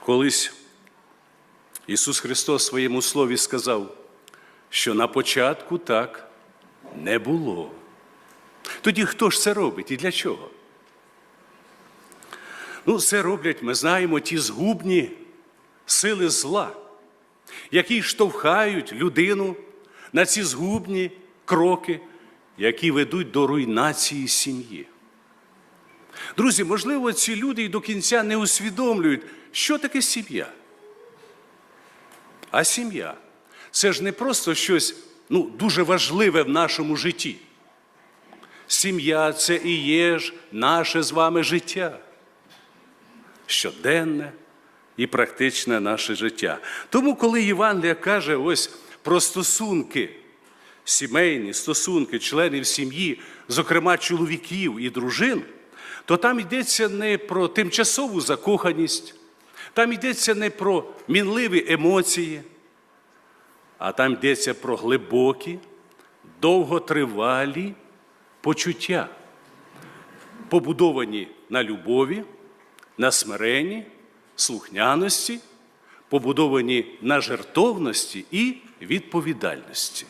Колись Ісус Христос в своєму слові сказав, що на початку так не було. Тоді хто ж це робить і для чого? Ну, це роблять, ми знаємо, ті згубні сили зла, які штовхають людину на ці згубні кроки, які ведуть до руйнації сім'ї. Друзі, можливо, ці люди і до кінця не усвідомлюють, що таке сім'я. А сім'я це ж не просто щось ну, дуже важливе в нашому житті. Сім'я це і є ж наше з вами життя. Щоденне і практичне наше життя. Тому, коли Євангелія каже ось про стосунки, сімейні стосунки членів сім'ї, зокрема чоловіків і дружин, то там йдеться не про тимчасову закоханість, там йдеться не про мінливі емоції, а там йдеться про глибокі, довготривалі почуття, побудовані на любові, на смиренні, слухняності, побудовані на жертовності і відповідальності.